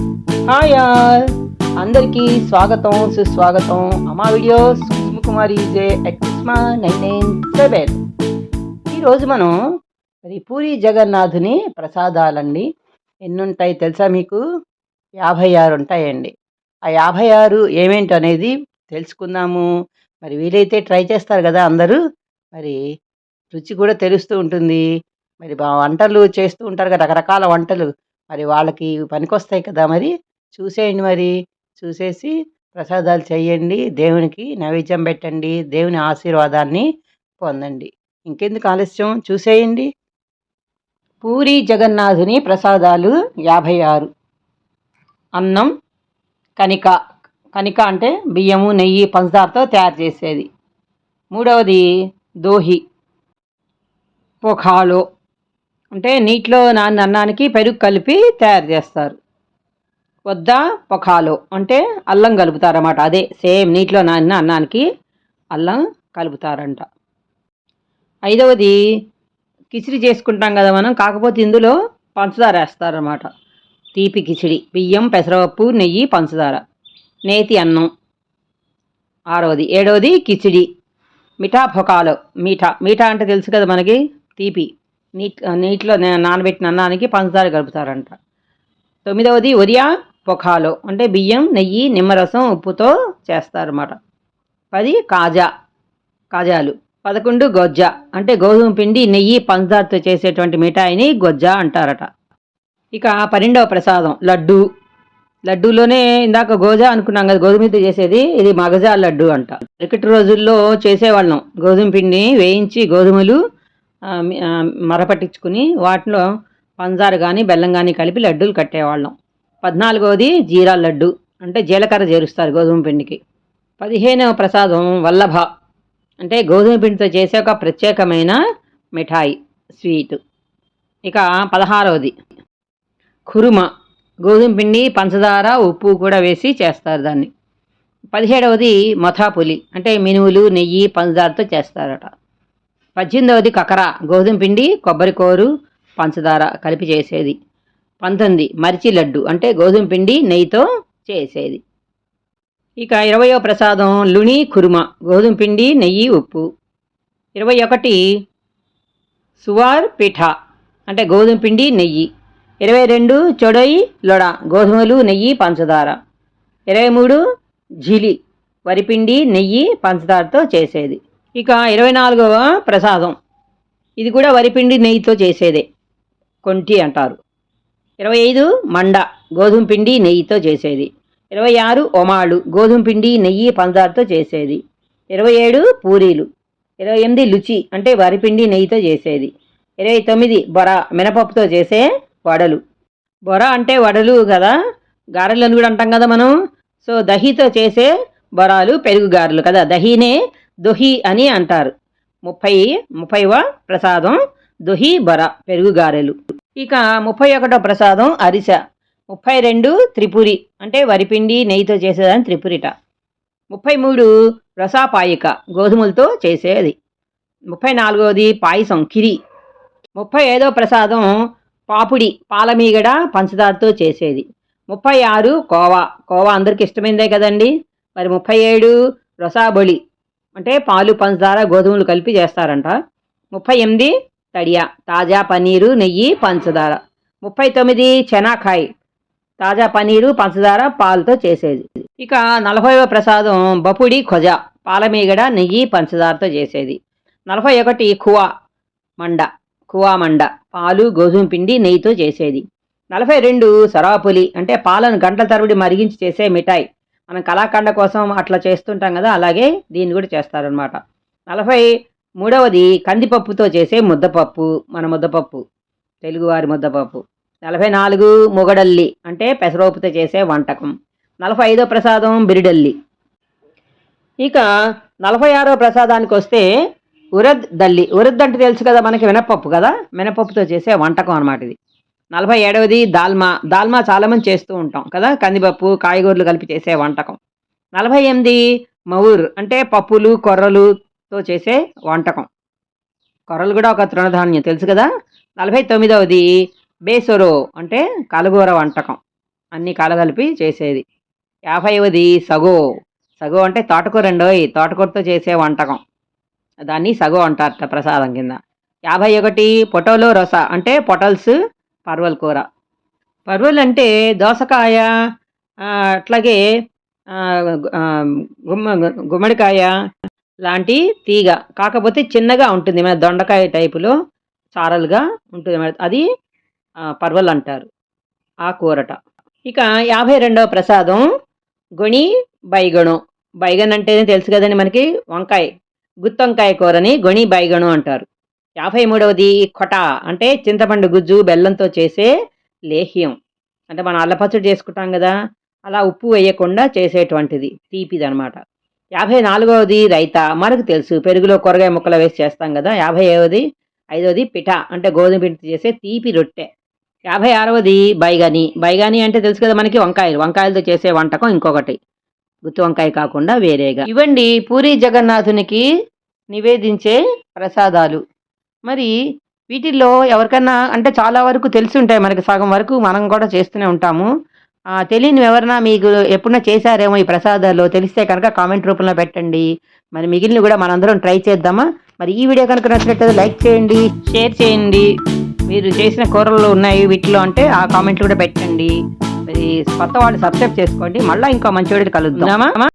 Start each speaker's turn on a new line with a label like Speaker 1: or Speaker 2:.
Speaker 1: Hi all అందరికీ స్వాగతం సుస్వాగతం. అమ్మా వీడియోస్ కుమారి జే ఎక్స్మా నైన్ నైన్ సెవెన్. ఈరోజు మనం మరి పూరి జగన్నాథుని ప్రసాదాలండి. ఎన్నుంటాయి తెలుసా మీకు? యాభై ఆరు ఉంటాయండి. ఆ యాభై ఆరు ఏమేంటి అనేది తెలుసుకుందాము. మరి వీలైతే ట్రై చేస్తారు కదా అందరూ. మరి రుచి కూడా తెలుస్తూ ఉంటుంది. మరి వంటలు చేస్తూ ఉంటారు కదా రకరకాల వంటలు. మరి వాళ్ళకి పనికొస్తాయి కదా మరి. చూసేయండి మరి. చూసేసి ప్రసాదాలు చేయండి. దేవునికి నైవేద్యం పెట్టండి. దేవుని ఆశీర్వాదాన్ని పొందండి. ఇంకెందుకు ఆలస్యం? చూసేయండి. పూరి జగన్నాథుని ప్రసాదాలు యాభై ఆరు. అన్నం కనిక. కనిక అంటే బియ్యము నెయ్యి పంచదారతో తయారు చేసేది. మూడవది దోహి. పొఖాలో. అంటే నీటిలో నాన్న అన్నానికి పెరుగు కలిపి తయారు చేస్తారు. వద్ద? పొఖాలో. అంటే అల్లం కలుపుతారన్నమాట. అదే సేమ్ నీటిలో నాన్న అన్నానికి అల్లం కలుపుతారంట. ఐదవది కిచిడి చేసుకుంటాం కదా మనం. కాకపోతే ఇందులో పంచదార వేస్తారన్నమాట. తీపి కిచిడి. బియ్యం పెసరపప్పు నెయ్యి పంచదార. నేతి అన్నం. ఆరవది. ఏడవది కిచిడి. మిఠా పొకాలో మీఠా. మీఠా అంటే తెలుసు కదా మనకి? తీపి. నీట్ నీటిలో నానబెట్టిన అన్నానికి పంచదార కలుపుతారంట. తొమ్మిదవది ఒరియా పొఖాలో అంటే బియ్యం నెయ్యి నిమ్మరసం ఉప్పుతో చేస్తారన్నమాట. పది కాజా కాజాలు. పదకొండు గొజ్జ అంటే గోధుమ పిండి నెయ్యి పంచదారతో చేసేటువంటి మిఠాయిని గొజ్జ అంటారట. ఇక పన్నెండవ ప్రసాదం లడ్డు. లడ్డూలోనే ఇందాక గోజా అనుకున్నాం కదా గోధుమతో చేసేది ఇది మగజా లడ్డు అంట. క్రికెట్ రోజుల్లో చేసేవాళ్ళం గోధుమ పిండిని వేయించి గోధుమలు మరపట్టించుకుని వాటిలో పంచదార కానీ బెల్లం కానీ కలిపి లడ్డూలు కట్టేవాళ్ళం. పద్నాలుగవది జీరా లడ్డు. అంటే జీలకర్ర చేరుస్తారు గోధుమ పిండికి. పదిహేనవ ప్రసాదం వల్లభ. అంటే గోధుమ పిండితో చేసే ఒక ప్రత్యేకమైన మిఠాయి స్వీట్. ఇక పదహారవది. కురుమ. గోధుమ పిండి పంచదార ఉప్పు కూడా వేసి చేస్తారు దాన్ని. పదిహేడవది మథాపులి. అంటే మినువులు నెయ్యి పంచదారతో చేస్తారట. పద్దెనిమిదవది కకర గోధుమ పిండి కొబ్బరి కోరు పంచదార కలిపి చేసేది. పంతొమ్మిది మరిచి లడ్డు అంటే గోధుమ పిండి నెయ్యితో చేసేది. ఇక ఇరవయో ప్రసాదం లుణి కురుమ గోధుమ పిండి నెయ్యి ఉప్పు. ఇరవై ఒకటి సువార్ పిఠా అంటే గోధుమ పిండి నెయ్యి. ఇరవై రెండు చొడయి లొడ గోధుమలు నెయ్యి పంచదార. ఇరవై మూడు జిలి వరిపిండి నెయ్యి పంచదారతో చేసేది. ఇక ఇరవై నాలుగవ ప్రసాదం. ఇది కూడా వరిపిండి నెయ్యితో చేసేదే. కొంటి అంటారు. ఇరవై ఐదు మండ గోధుమ పిండి నెయ్యితో చేసేది. ఇరవై ఆరు ఒమాళ్ళు గోధుమ పిండి నెయ్యి పంచదారతో చేసేది. ఇరవై ఏడు పూరీలు. ఇరవై ఎనిమిది లుచి అంటే వరిపిండి నెయ్యితో చేసేది. ఇరవై తొమ్మిది బొర మినపప్పుతో చేసే వడలు. బొర అంటే వడలు కదా? గారెలు అని కూడా అంటాం కదా మనం. సో దహితో చేసే బొరాలు పెరుగు గారెలు కదా? దహీనే దొహి అని అంటారు. ముప్పై ముప్పైవ ప్రసాదం దొహి బర పెరుగు గారెలు ఇక ముప్పై ఒకటో ప్రసాదం అరిసె. ముప్పై రెండు త్రిపురి. అంటే వరిపిండి నెయ్యితో చేసేదాన్ని త్రిపురిట. ముప్పై మూడు రసాపాయిక గోధుమలతో చేసేది. ముప్పై నాలుగవది పాయసం కిరి. ముప్పై ఐదో ప్రసాదం పాపుడి పాలమీగడ పంచదారతో చేసేది. ముప్పై ఆరు కోవా. కోవా అందరికి ఇష్టమైందే కదండి. మరి ముప్పై ఏడు రసాబొలి. అంటే పాలు పంచదార గోధుమలు కలిపి చేస్తారంట. ముప్పై ఎనిమిది తడియా తాజా పన్నీరు నెయ్యి పంచదార ముప్పై తొమ్మిది చెనాకాయ్ తాజా పన్నీరు పంచదార పాలతో చేసేది. ఇక నలభైవ ప్రసాదం బపుడి ఖొజా పాలమీగడ నెయ్యి పంచదారతో చేసేది. నలభై ఒకటి కువా మండ కువా మండ పాలు గోధుమ పిండి నెయ్యితో చేసేది. నలభై రెండు సరాపులి అంటే పాలను గంటల తరబడి మరిగించి చేసే మిఠాయి. మనం కళాఖండ కోసం అట్లా చేస్తుంటాం కదా అలాగే దీన్ని కూడా చేస్తారనమాట నలభై మూడవది కందిపప్పుతో చేసే ముద్దపప్పు మన ముద్దపప్పు తెలుగువారి ముద్దపప్పు. నలభై నాలుగు మొగడల్లి అంటే పెసరపప్పుతో చేసే వంటకం. నలభై ఐదో ప్రసాదం బిరిడల్లి. ఇక నలభై ఆరో ప్రసాదానికి వస్తే ఉరద్ దల్లి ఉరద్ అంటే తెలుసు కదా మనకి మినపప్పు కదా? మినపప్పుతో చేసే వంటకం అనమాట ఇది. నలభై ఏడవది దాల్మా. దాల్మా చాలామంది చేస్తూ ఉంటాం కదా? కందిపప్పు కాయగూరలు కలిపి చేసే వంటకం. నలభై ఎనిమిది మౌర్ అంటే పప్పులు కొర్రలుతో చేసే వంటకం. కొర్రలు కూడా ఒక తృణధాన్యం తెలుసు కదా? నలభై తొమ్మిదవది బేసొరో అంటే కలగూర వంటకం. అన్ని కలగలిపి చేసేది. యాభైవది సగో. సగో అంటే తోటకూర అండోయ్ తోటకూరతో చేసే వంటకం. దాన్ని సగో అంటారట ప్రసాదం కింద. యాభై ఒకటి పొటోలో రస అంటే పొటల్స్ పర్వల్ కూర పర్వల్ అంటే దోసకాయ అట్లాగే గుమ్మ గుమ్మడికాయ లాంటి తీగ. కాకపోతే చిన్నగా ఉంటుంది. మన దొండకాయ టైపులో చారలుగా ఉంటుంది అది ఆ, పర్వల్ అంటారు ఆ కూరట. ఇక యాభై రెండవ ప్రసాదం గొణి బైగణం. బైగన్ అంటేనే తెలుసు కదండి మనకి వంకాయ. గుత్తొంకాయ కూరని గొణి బైగణం అంటారు. యాభై మూడవది కొట అంటే చింతపండు గుజ్జు బెల్లంతో చేసే లేహ్యం. అంటే మనం అల్లపచ్చడి చేసుకుంటాం కదా అలా ఉప్పు వేయకుండా చేసేటువంటిది తీపిది అనమాట యాభై నాలుగవది రైతా మనకు తెలుసు పెరుగులో కూరగాయ ముక్కలు వేసి చేస్తాం కదా యాభై ఐదవది ఐదవది పిఠ అంటే గోధుమ పిండితో చేసే తీపి రొట్టె. యాభై ఆరవది బైగాని బైగాని అంటే తెలుసు కదా మనకి వంకాయలు వంకాయలతో చేసే వంటకం ఇంకొకటి. గుత్తి వంకాయ కాకుండా వేరేగా. ఇవ్వండి పూరి జగన్నాథునికి నివేదించే ప్రసాదాలు. మరి వీటిల్లో ఎవరికన్నా అంటే చాలా వరకు తెలిసి ఉంటాయి మనకి సగం వరకు మనం కూడా చేస్తూనే ఉంటాము. తెలియని ఎవరన్నా మీకు ఎప్పుడన్నా చేశారేమో ఈ ప్రసాదాలు తెలిస్తే కనుక కామెంట్ రూపంలో పెట్టండి. మరి మిగిలిన కూడా మనందరం ట్రై చేద్దామా? మరి ఈ వీడియో కనుక నచ్చినట్లయితే లైక్ చేయండి షేర్ చేయండి. మీరు చేసిన కూరలు ఉన్నాయి వీటిలో అంటే ఆ కామెంట్లు కూడా పెట్టండి. మరి కొత్త వాళ్ళు సబ్స్క్రైబ్ చేసుకోండి. మళ్ళీ ఇంకో మంచి వీడియో కలుద్దామా